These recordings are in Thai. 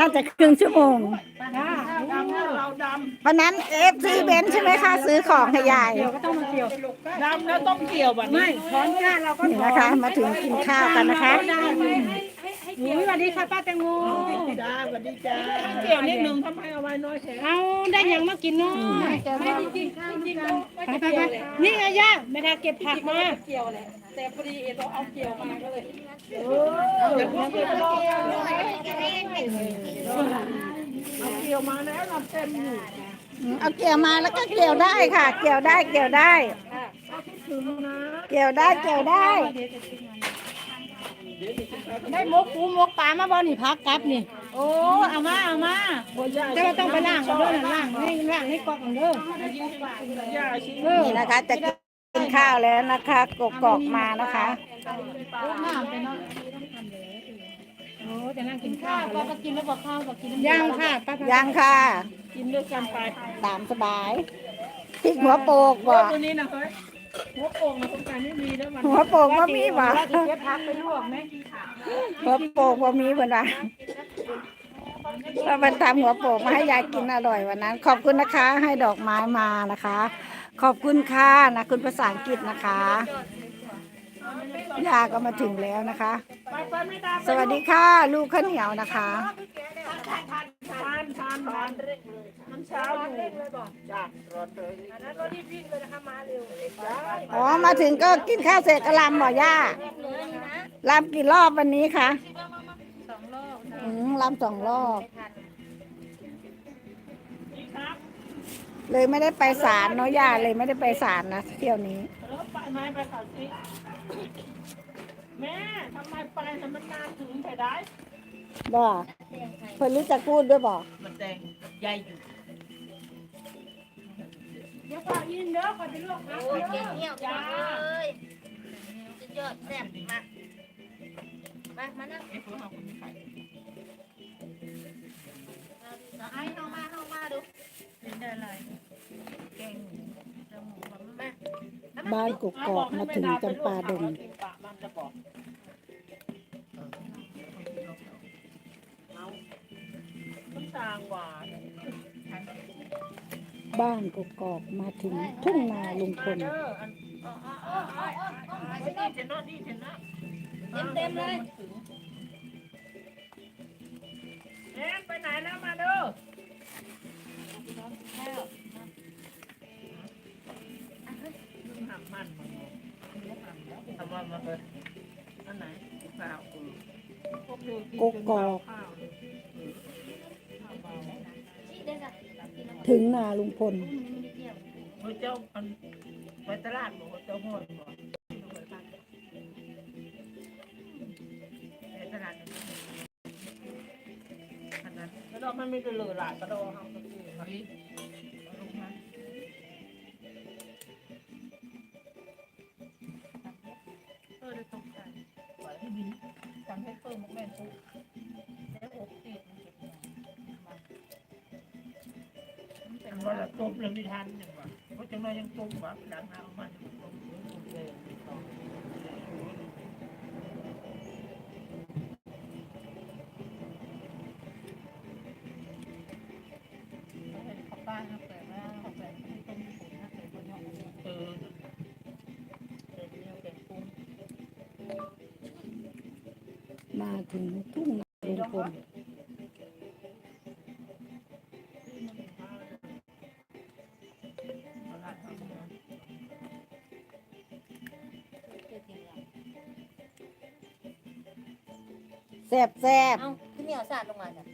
น่าจะครึ่งชั่วโมงดำเราดวันนั้นเอฟซีเบนใช่ไหมคะซื้อของให้ยายำดำแล้วต้องเกี่ยวแบบนี้ถอนหญ้าเราก็นี่นะคะมาถึงกินข้าวกันนะคะอุ้ยสวัสดีค่ะป้าแตงโมจ้าสวัสดีจ้าเกี่ยวนิดนึงทำไมเอาไว้น้อยแค่เอาได้ยังมากินเนาะไม่จริงข้าวจริงไปไปไปนี่ไงย่าไม่ได้เก็บผักมาเกี่ ยวมาแล้วเราเต็มอยู่อืมเอาเกี่ยวมาแล้วก็เกี่ยวได้ค่ะ เกี่ยวได้เกี่ยวได้ถึงนะเกี่ยวได้เกี่ยวได้ ได้มกปูมกปลามาบ่นี่พักกลับนี่ โอ้เอามาเอามาแต่ว่าต้องไปล้างกันเด้อล้างให้ล้างให้กอกกันเด้อย่าชิ้นเออนี่นะคะ จะกินข้าวแล้วนะคะกกอกมานะคะ น้ำไปเนาะโอ้ จะนั่งกินข้าวป้าก็กินแล้วบอกข้าวบอกกินยังค่ะป้ายังค่ะ กินด้วยกันไปตามสบายพริกหัวโปกบ่ตัวนี้นะเฮ้ยหัวโป่งนะสงการไม่มีแล้วมันหัวโปกว่ามีบ่ว่าจะเก็บผักไปลวกไหมหัวโปกว่ามีบ่นะเราไปทำหัวโปกมาให้ยายกินอร่อยวันนั้น ขอบคุณนะคะ ให้ดอกไม้มานะคะ ขอบคุณค่ะนะคุณภาษาอังกฤษนะคะยาก็มาถึงแล้วนะคะไปไปไม่ได้ สวัสดีค่ะ ลูกข้าวเหนียวนะคะทานทานทานทานมันเช้าอยู่จ้ารอเลยอ๋อมาถึงก็กินข้าวเสร็จก็ลำบ่ย่าลำกี่รอบวันนี้คะสองรอบอืมลำสองรอบ เลยไม่ได้ไปศาลเนาะย่าเลยไม่ได้ไปศาลนะเที่ยวนี้ แล้วไปไหมไปเขาสิแม่ทำไมไปทำมันนานถึงแต่ได้บ่เพิ่นรู้จักพูดด้วยบ่มันแดงใหญ่อยู่เดี๋ยวก่อนยินเด้อก่อนจะลวกผักโอ้ยเก่งเหี้ยวจังเลยสุดยอดแซ่บมากมามานั่งไอ้พวกเราคนนี้ใครเอาไอ้เข้ามาเข้ามาดูเป็นได้อะไรแกงจมูกมันไม่บ้านกกอกมาถึงจำปาดงางกว่าบ้านกกอกมาถึงทุ่งนาลุงพลเอออันดีเห็นนาะนี่เห็นนาะเต็มเต็มเลยแอนไปไหนแล้วมาดูมันทำมันมาเลยอันไหนกกอก ถึงนาลุงพลเฮ้ยเจ้าอันไปตลาดบอกว่าเจ้าห้อนบอกไปตลาดอันนั้นแล้วเราไม่มีกระเลือหลายกระโดดเขาก็คือเฮ้ยลงมาเออได้ตกใจปล่อยให้บินทำให้เพิ่มแม่ปุ๊บ ว่าละตบเลยไม่ทันอย่างว่าเพราะจังเลยยังตบว่าดังเอามาจะตบเลยเออเดี๋ยวนี้เด็กปุ้งมาถึงทุ่งนาลุงพ แซบแซบเอาขึ้นเหนียวสาดลงมาจ้ะ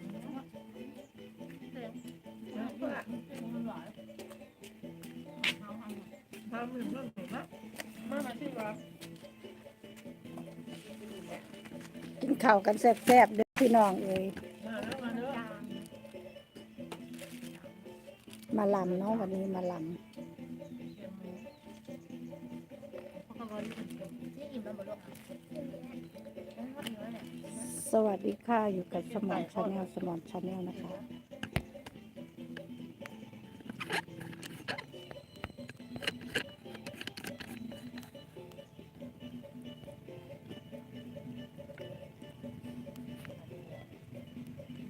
มาหนึ่งเรื่องหนึ่งนะมามาที่ว่ากินข้าวกันแซบแซบเด้อพี่น้องเอ้ยมาแล้วมาเด้อมาลำเนาะวันนี้มาลนี่อิ่มแล้วหมดลูกอะพอดีแล้วเนี่ยำ สวัสดีค่ะ อยู่กับสมอนชาแนลสมอนชาแนลนะคะ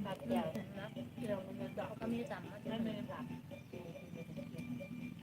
ตัดยาวนะเกี่ยวมันจะเขาก็มีจำไม่เมย์ผัก